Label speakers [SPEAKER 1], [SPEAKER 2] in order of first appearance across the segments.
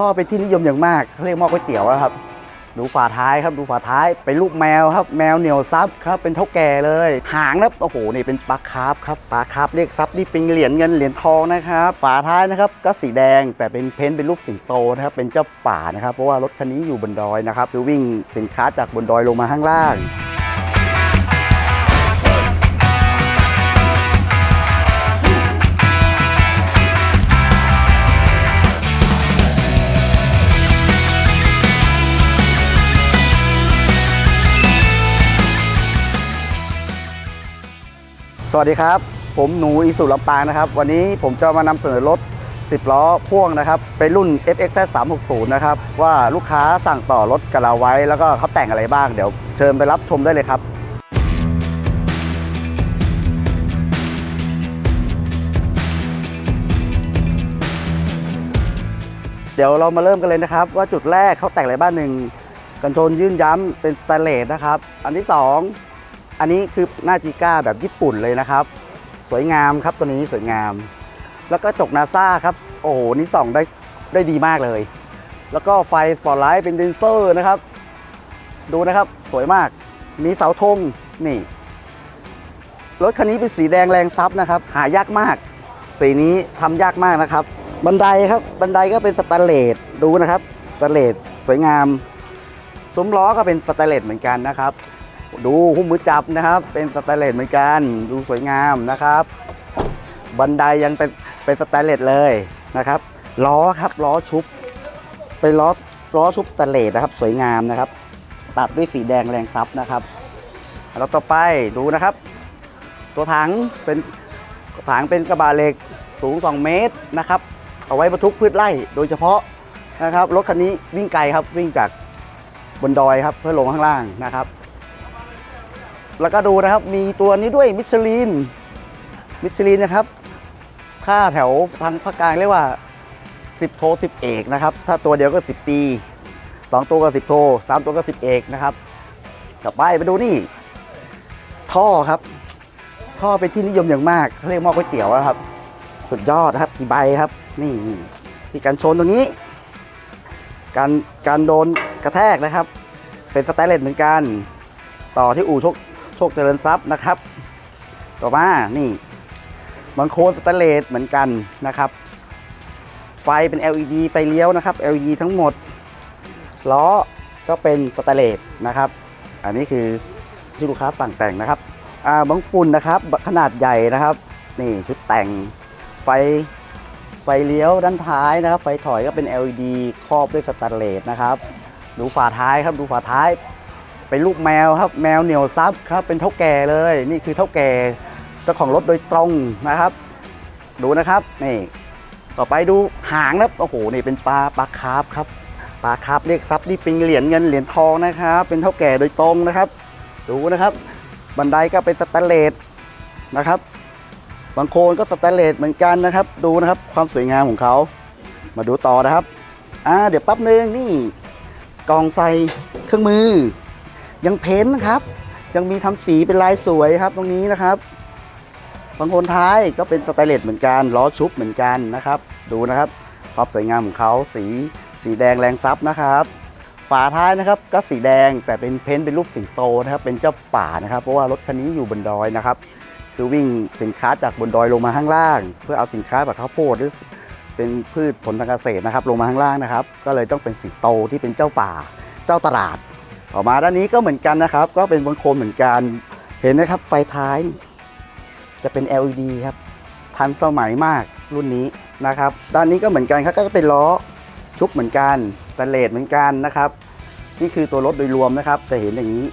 [SPEAKER 1] ท่อเป็นที่นิยมอย่างมากเขาเรียกหม้อก๋วยเตี๋ยวนะครับ ดูฝาท้ายครับดูฝาท้ายเป็นรูปแมวครับ แมวเหนียวซับครับเป็นเท่าแก่เลย หางนับโอ้โหนี่เป็นปลาคาร์ฟครับปลาคาร์ฟเรียกซับนี่เป็นเหรียญเงินเหรียญทองนะครับฝาท้ายนะครับก็สีแดงแต่เป็นเพ้นท์เป็นรูปสิงโตนะครับเป็นเจ้าป่านะครับเพราะว่ารถคันนี้อยู่บนดอยนะครับคือวิ่งสินค้าจากบนดอยลงมาข้างล่าง สวัสดีครับ ผมหนูอีสุลำปางนะครับ วันนี้ผมจะมานำเสนอรถ 10 ล้อพ่วงนะครับ เป็นรุ่น FXZ 360 นะครับ ว่าลูกค้าสั่งต่อรถกับเราไว้ แล้วก็เขาแต่งอะไรบ้าง เดี๋ยวเชิญไปรับชมได้เลยครับเดี๋ยวเรามาเริ่มกันเลยนะครับ ว่าจุดแรกเขาแต่งอะไรบ้างหนึ่งกันชนยื่นย้ำเป็นสแตนเลสนะครับ อันที่ส อันนี้คือหน้าจีก้าแบบญี่ปุ่นเลยนะครับ สวยงามครับตัวนี้สวยงาม แล้วก็จกนาซาครับ โอ้โห นี่ส่องได้ได้ดีมากเลย แล้วก็ไฟสปอตไลท์เป็นเดนเซอร์นะครับ ดูนะครับสวยมาก มีเสาธงนี่ รถคันนี้เป็นสีแดงแรงซับนะครับ หายากมาก สีนี้ทำยากมากนะครับ บันไดครับ บันไดก็เป็นสแตนเลสดูนะครับสแตนเลสสวยงามซุ้มล้อก็เป็นสแตนเลสเหมือนกันนะครับ ดูหุ้มมือจับนะครับ เป็นสแตนเลสเหมือนกัน ดูสวยงามนะครับ บันไดยังเป็นเป็นสแตนเลสเลยนะครับ ล้อครับล้อชุบ เป็นล้อล้อชุบสแตนเลสนะครับ สวยงามนะครับ ตัดด้วยสีแดงแรงซับนะครับแล้วต่อไปดูนะครับ ตัวถังเป็นถังเป็นกระบะเหล็กสูง 2 เมตรนะครับ เอาไว้บรรทุกพืชไร่โดยเฉพาะนะครับรถคันนี้วิ่งไกลครับวิ่งจากบนดอยครับเพื่อลงข้างล่างนะครับ แล้วก็ดูนะครับมีตัวนี้ด้วยมิชลินมิชลินนะครับ ค่าแถวทางภาคกลางเรียกว่า 10 โท 10 เอกนะครับ ถ้าตัวเดียวก็ 10 ตี 2 ตัวก็ 10 โท 3 ตัวก็ 10 เอกนะครับ ต่อไปไปดูนี่ ท่อครับ ท่อเป็นที่นิยมอย่างมากเขาเรียกหม้อก๋วยเตี๋ยวนะครับ สุดยอดนะครับกี่ใบครับ นี่นี่ที่กันชนตรงนี้ การการโดนกระแทกนะครับ เป็นสแตนเลสเหมือนกัน ต่อที่อู่ชค โชคเจริญทรัพย์นะครับ ต่อมานี่บางโคนสแตนเลสเหมือนกันนะครับ ไฟเป็น LED ไฟเลี้ยวนะครับ LED ทั้งหมดล้อก็เป็นสแตนเลสนะครับ อันนี้คือที่ลูกค้าสั่งแต่งนะครับอาบางฝุ่นนะครับขนาดใหญ่นะครับ นี่ชุดแต่งไฟไฟเลี้ยวด้านท้ายนะครับ ไฟถอยก็เป็น LED ครอบด้วยสแตนเลสนะครับ ดูฝาท้ายครับดูฝาท้าย เป็นรูปแมวครับ แมวเหนียวซับครับ เป็นเท่าแก่เลย นี่คือเท่าแก่เจ้าของรถโดยตรงนะครับ ดูนะครับนี่ต่อไปดูหางนะโอ้โหนี่เป็นปลาปลาคาร์ฟครับปลาคาร์ฟเรียกซับนี่เป็นเหรียญเงินเหรียญทองนะครับ เป็นเท่าแก่โดยตรงนะครับ ดูนะครับ บันไดก็เป็นสแตนเลสนะครับบางโคนก็สแตนเลสเหมือนกันนะครับ ดูนะครับความสวยงามของเขามาดูต่อนะครับอ่าเดี๋ยวแป๊บนึงนี่กองใส่เครื่องมือ ยังเพ้นท์นะครับ ยังมีทำสีเป็นลายสวยครับตรงนี้นะครับบางคนท้ายก็เป็นสแตเลสเหมือนกันล้อชุบเหมือนกันนะครับ ดูนะครับความสวยงามของเขาสีสีแดงแรงซับนะครับ ฝาท้ายนะครับก็สีแดงแต่เป็นเพ้นท์เป็นรูปสิงโตนะครับ เป็นเจ้าป่านะครับ เพราะว่ารถคันนี้อยู่บนดอยนะครับ คือวิ่งสินค้าจากบนดอยลงมาข้างล่าง เพื่อเอาสินค้าแบบข้าวโพดหรือเป็นพืชผลทางเกษตรนะครับ ลงมาข้างล่างนะครับ ก็เลยต้องเป็นสิงโตที่เป็นเจ้าป่า เจ้าตลาด ต่อมาด้านนี้ก็เหมือนกันนะครับ ก็เป็นบางโคมเหมือนกัน เห็นนะครับไฟท้ายจะเป็น LED ครับ ทันสมัยมากรุ่นนี้นะครับ ด้านนี้ก็เหมือนกันครับก็จะเป็นล้อชุบเหมือนกันสแตนเลสเหมือนกันนะครับ นี่คือตัวรถโดยรวมนะครับจะเห็นอย่างนี้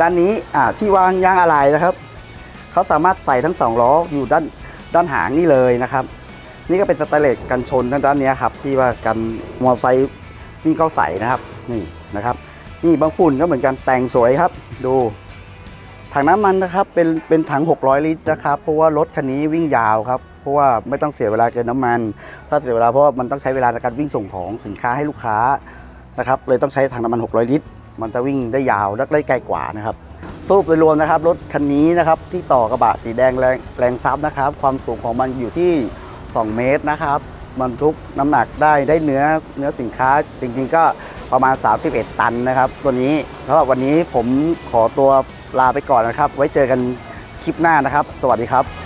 [SPEAKER 1] ด้านนี้อ่าที่วางยางอะไหล่นะครับเขาสามารถใส่ทั้งสองล้ออยู่ด้านด้านหางนี่เลยนะครับ นี่ก็เป็นสแตเลสกันชนด้านด้านนี้ครับที่ว่ากันมอเตอร์ไซค์วิ่งเข้าใส่นะครับนี่นะครับ นี่บางฝุ่นก็เหมือนกันแต่งสวยครับ ดู ถังน้ำมันนะครับเป็นเป็นถัง 600 ลิตรนะครับเพราะว่ารถคันนี้วิ่งยาวครับเพราะว่าไม่ต้องเสียเวลาเกินน้ำมัน ถ้าเสียเวลาเพราะามันต้องใช้เวลาในการวิ่งส่งของสินค้าให้ลูกค้านะครับเลยต้องใช้ถังน้ำมัน 600 ลิตร มันจะวิ่งได้ยาวและได้ไกลกว่านะครับสรุปโดยรวมนะครับรถคันนี้นะครับที่ต่อกระบะสีแดงแรงแรงซับนะครับ ความสูงของมันอยู่ที่ 2 เมตรนะครับ บรรทุกน้ำหนักได้ได้เนื้อเนื้อสินค้าจริงๆก็ประมาณ 31 ตันนะครับ ตัวนี้สำหรับวันนี้ผมขอตัวลาไปก่อนนะครับ ไว้เจอกันคลิปหน้านะครับ สวัสดีครับ